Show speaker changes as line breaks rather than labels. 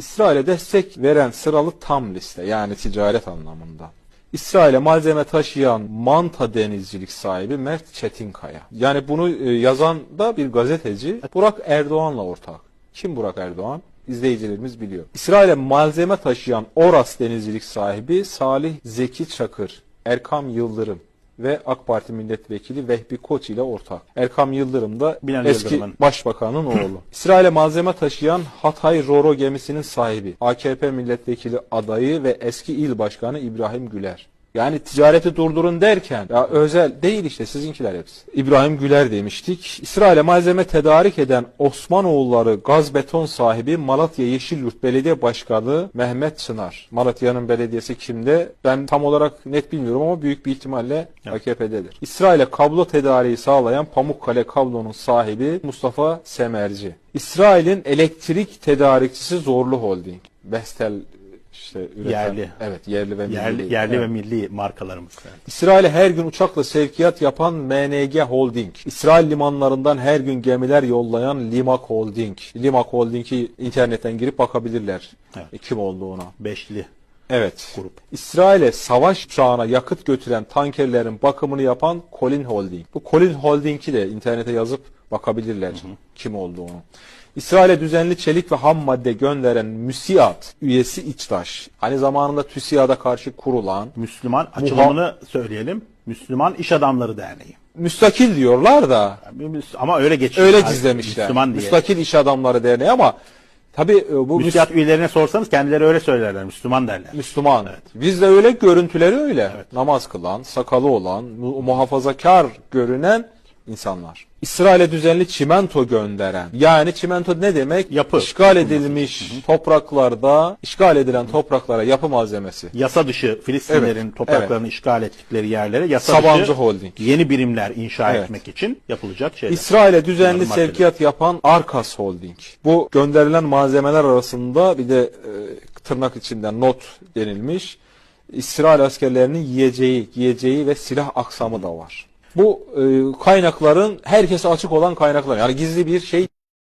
İsrail'e destek veren sıralı tam liste yani ticaret anlamında. İsrail'e malzeme taşıyan Manta denizcilik sahibi Mert Çetinkaya. Yani bunu e, yazan da bir gazeteci Burak Erdoğan'la ortak. Kim Burak Erdoğan? İzleyicilerimiz biliyor. İsrail'e malzeme taşıyan Oras denizcilik sahibi Salih Zeki Çakır, Erkam Yıldırım ve AK Parti milletvekili Vehbi Koç ile ortak. Erkam Yıldırım da
Binali
eski
Yıldırım'ın.
başbakanın oğlu. İsrail'e malzeme taşıyan Hatay Roro gemisinin sahibi, AKP milletvekili adayı ve eski il başkanı İbrahim Güler. Yani ticareti durdurun derken ya özel değil işte sizinkiler hepsi. İbrahim Güler demiştik. İsrail'e malzeme tedarik eden Osmanoğulları gaz beton sahibi Malatya Yeşilyurt Belediye Başkanı Mehmet Çınar. Malatya'nın belediyesi kimde? Ben tam olarak net bilmiyorum ama büyük bir ihtimalle AKP'dedir. İsrail'e kablo tedariği sağlayan Pamukkale kablonun sahibi Mustafa Semerci. İsrail'in elektrik tedarikçisi Zorlu Holding. Bestel işte üreten,
Yerli.
Evet yerli ve milli.
Yerli, yerli
Evet.
ve milli markalarımız. Evet.
İsrail'e her gün uçakla sevkiyat yapan MNG Holding. İsrail limanlarından her gün gemiler yollayan Limak Holding. Limak Holding'i internetten girip bakabilirler.
Evet.
Kim olduğuna.
Beşli.
Evet.
Grup.
İsrail'e savaş uçağına yakıt götüren tankerlerin bakımını yapan Colin Holding. Bu Colin Holding'i de internete yazıp bakabilirler kim olduğunu. İsrail'e düzenli çelik ve ham madde gönderen MÜSİAD üyesi İçtaş. Hani zamanında TÜSİAD'a karşı kurulan
Müslüman açılımını söyleyelim. Müslüman İş Adamları Derneği.
müstakil diyorlar da
Ama öyle geçiyor.
öyle gizlemişler.
Müslüman diye.
Müstakil İş Adamları Derneği ama tabi bu müs-
Müsiyat üyelerine sorsanız kendileri öyle söylerler. Müslüman derler.
Müslüman. Bizde öyle görüntüleri öyle. Namaz kılan, sakalı olan, mu- muhafazakar görünen insanlar. İsrail'e düzenli çimento gönderen. Yani çimento ne demek?
Yapı.
İşgal edilmiş topraklarda, işgal edilen topraklara yapı malzemesi.
Yasa dışı Filistinlerin
Evet,
topraklarını işgal ettikleri yerlere yasa
Sabancı
dışı
Holding.
yeni birimler inşa
Evet.
etmek için yapılacak şeyler.
İsrail'e düzenli
Bunların maddeleri.
sevkiyat yapan Arkas Holding. Bu gönderilen malzemeler arasında bir de e, tırnak içinden not denilmiş. İsrail askerlerinin yiyeceği, giyeceği ve silah aksamı da var. Bu e, kaynakların herkese açık olan kaynaklar. Yani gizli bir şey